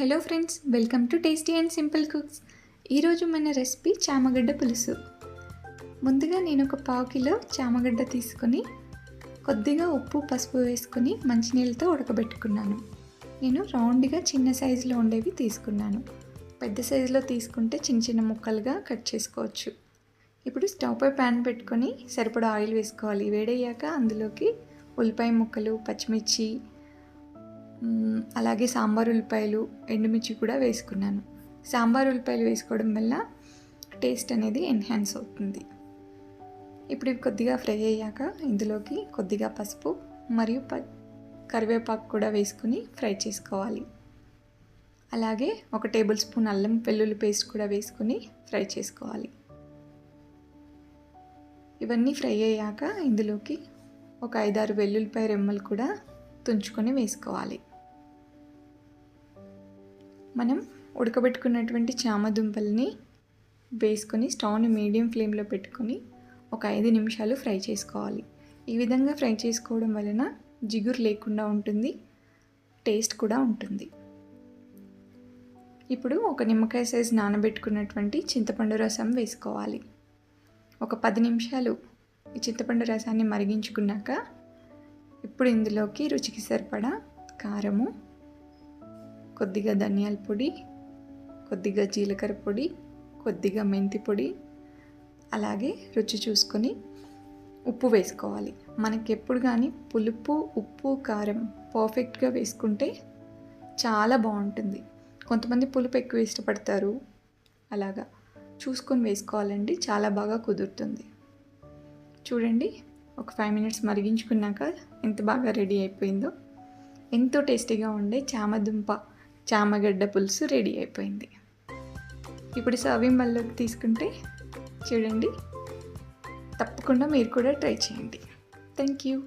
Hello friends welcome to tasty and simple cooks. ఈరోజు మన recipe చామగడ్డ పులుసు. ముందుగా నేను ఒక పావు కిలో చామగడ్డ తీసుకొని కొద్దిగా ఉప్పు పసుపు వేసుకొని మంచినీళ్ళతో ఉడకబెట్టుకున్నాను. నేను రౌండ్గా చిన్న సైజులో ఉండేవి తీసుకున్నాను. పెద్ద సైజులో తీసుకుంటే చిన్న చిన్న ముక్కలుగా కట్ చేసుకోవచ్చు. ఇప్పుడు స్టవ్ పై ప్యాన్ పెట్టుకొని సరిపడా ఆయిల్ వేసుకోవాలి. వేడయ్యాక అందులోకి ఉల్లిపాయ ముక్కలు పచ్చిమిర్చి అలాగే సాంబార్ ఉల్లిపాయలు ఎండుమిర్చి కూడా వేసుకున్నాను. సాంబార్ ఉల్లిపాయలు వేసుకోవడం వల్ల టేస్ట్ అనేది ఎన్హాన్స్ అవుతుంది. ఇప్పుడు ఇవి కొద్దిగా ఫ్రై అయ్యాక ఇందులోకి కొద్దిగా పసుపు మరియు ప కరివేపాకు కూడా వేసుకుని ఫ్రై చేసుకోవాలి. అలాగే ఒక టేబుల్ స్పూన్ అల్లం వెల్లుల్లి పేస్ట్ కూడా వేసుకుని ఫ్రై చేసుకోవాలి. ఇవన్నీ ఫ్రై అయ్యాక ఇందులోకి ఒక ఐదారు వెల్లుల్లిపాయ రెమ్మలు కూడా తుంచుకొని వేసుకోవాలి. మనం ఉడకబెట్టుకున్నటువంటి చామదుంపల్ని వేసుకొని స్టవ్ని మీడియం ఫ్లేమ్లో పెట్టుకొని ఒక ఐదు నిమిషాలు ఫ్రై చేసుకోవాలి. ఈ విధంగా ఫ్రై చేసుకోవడం వలన జిగురు లేకుండా ఉంటుంది టేస్ట్ కూడా ఉంటుంది. ఇప్పుడు ఒక నిమ్మకాయ సైజ్ నానబెట్టుకున్నటువంటి చింతపండు రసం వేసుకోవాలి. ఒక పది నిమిషాలు ఈ చింతపండు రసాన్ని మరిగించుకున్నాక ఇప్పుడు ఇందులోకి రుచికి సరిపడా కారము కొద్దిగా ధనియాల పొడి కొద్దిగా జీలకర్ర పొడి కొద్దిగా మెంతి పొడి అలాగే రుచి చూసుకొని ఉప్పు వేసుకోవాలి. మనకి ఎప్పుడు కానీ పులుపు ఉప్పు కారం పర్ఫెక్ట్గా వేసుకుంటే చాలా బాగుంటుంది. కొంతమంది పులుపు ఎక్కువ ఇష్టపడతారు. అలాగా చూసుకొని వేసుకోవాలండి చాలా బాగా కుదురుతుంది. చూడండి ఒక ఫైవ్ మినిట్స్ మరిగించుకున్నాక ఎంత బాగా రెడీ అయిపోయిందో. ఎంతో టేస్టీగా ఉండే చామదుంప చామగడ్డ పులుసు రెడీ అయిపోయింది. ఇప్పుడు సర్వింగ్ మళ్ళీ తీసుకుంటే చూడండి. తప్పకుండా మీరు కూడా ట్రై చేయండి. Thank you.